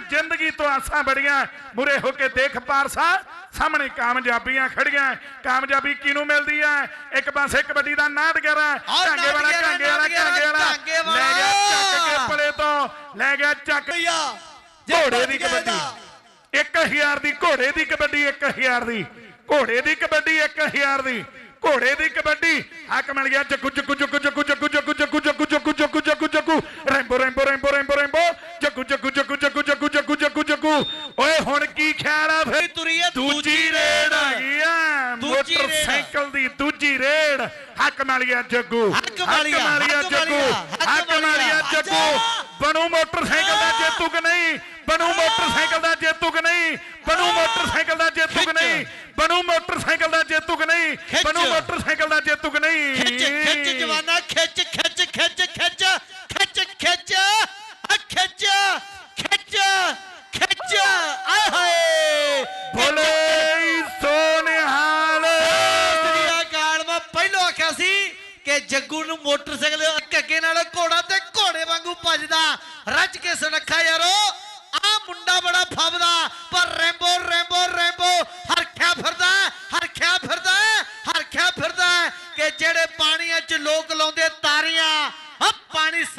ਜ਼ਿੰਦਗੀ ਤੋਂ ਆਸਾਂ ਬੜੀਆਂ ਮੁਰੇ ਹੋ ਕੇ ਦੇਖ ਪਾਰਸਾ ਸਾਹਮਣੇ ਕਾਮਯਾਬੀਆਂ ਖੜੀਆਂ ਕਾਮਯਾਬੀ ਕਿਹਨੂੰ ਮਿਲਦੀ ਹੈ ਇੱਕ ਪਾਸੇ ਕਬੱਡੀ ਦਾ ਨਾਟਗਰਾ ਆਹ ਢਾਂਗੇ ਵਾਲਾ ਢਾਂਗੇ ਵਾਲਾ ਢਾਂਗੇ ਵਾਲਾ। ਲੈ ਗਿਆ ਚੱਕ ਕੇ ਪਲੇ ਤੋਂ ਲੈ ਗਿਆ ਚੱਕ ਘੋੜੇ ਦੀ ਕਬੱਡੀ 1000 ਦੀ ਘੋੜੇ ਦੀ ਕਬੱਡੀ 1000 ਦੀ ਘੋੜੇ ਦੀ ਕਬੱਡੀ 1000 ਦੀ ਘੋੜੇ ਦੀ ਕਬੱਡੀ ਹੱਕ ਮਿਲ ਗਿਆ ਜੱਗੂ ਜੱਗੂ ਜੱਗੂ ਜੱਗੂ ਜੱਗੂ ਜੱਗੂ ਜੱਗੂ ਜੱਗੂ ਜੱਗੂ ਜੱਗੂ ਜੱਗੂ ਫਿਰ ਤੁਰੀ ਹੈ ਦੂਜੀ ਰੇਡ। ਆ। ਗਈ ਆ। ਮੋਟਰਸਾਈਕਲ ਦੀ ਦੂਜੀ ਰੇਡ। ਹੱਕ ਮਿਲ ਗਿਆ ਜੱਗੂ। ਹੱਕ ਮਿਲ ਗਿਆ, ਜੱਗੂ। ਹੱਕ ਮਿਲ ਗਿਆ। ਜੱਗੂ। ਬਣੂ ਮੋਟਰਸਾਈਕਲ ਦਾ ਜੇਤੂ ਕਿ ਨਹੀਂ? ਬਣੂ ਮੋਟਰਸਾਈਕਲ ਦਾ ਜੇਤੂ ਕਿ ਨਹੀਂ? ਬਣੂ ਮੋਟਰਸਾਈਕਲ ਦਾ ਜੇਤੂ ਕਿ। ਨਹੀਂ? ਬਣੂ ਮੋਟਰਸਾਈਕਲ ਦਾ ਜੇਤੂ ਕਿ ਨਹੀਂ। ਬਣੂ ਮੋਟਰਸਾਈਕਲ ਦਾ ਜੇਤੂ ਕਿ ਨਹੀਂ? ਖਿੱਚ ਖਿੱਚ ਜਵਾਨਾ ਖਿੱਚ ਕੇ ਜੱਗੂ ਨੂੰ ਮੋਟਰਸਾਈਕਲ ਕੱਕੇ ਨਾਲ ਘੋੜਾ ਤੇ ਘੋੜੇ ਵਾਂਗੂ ਭੱਜਦਾ। ਰੱਜ ਕੇ ਸੁਨੱਖਾ ਯਾਰੋ ਆ ਮੁੰਡਾ ਬੜਾ ਫਬਦਾ, ਪਰ ਰੈਂਬੋ ਰੈਂਬੋ ਰੈਂਬੋ ਹਰ ਖਿਆ ਫਿਰਦਾ ਹਰ ਖਿਆ ਫਿਰਦਾ, ਹਰਖਿਆ ਫਿਰਦਾ, ਕਿ ਜਿਹੜੇ ਪਾਣੀਆਂ 'ਚ ਲੋਕ ਲਾਉਂਦੇ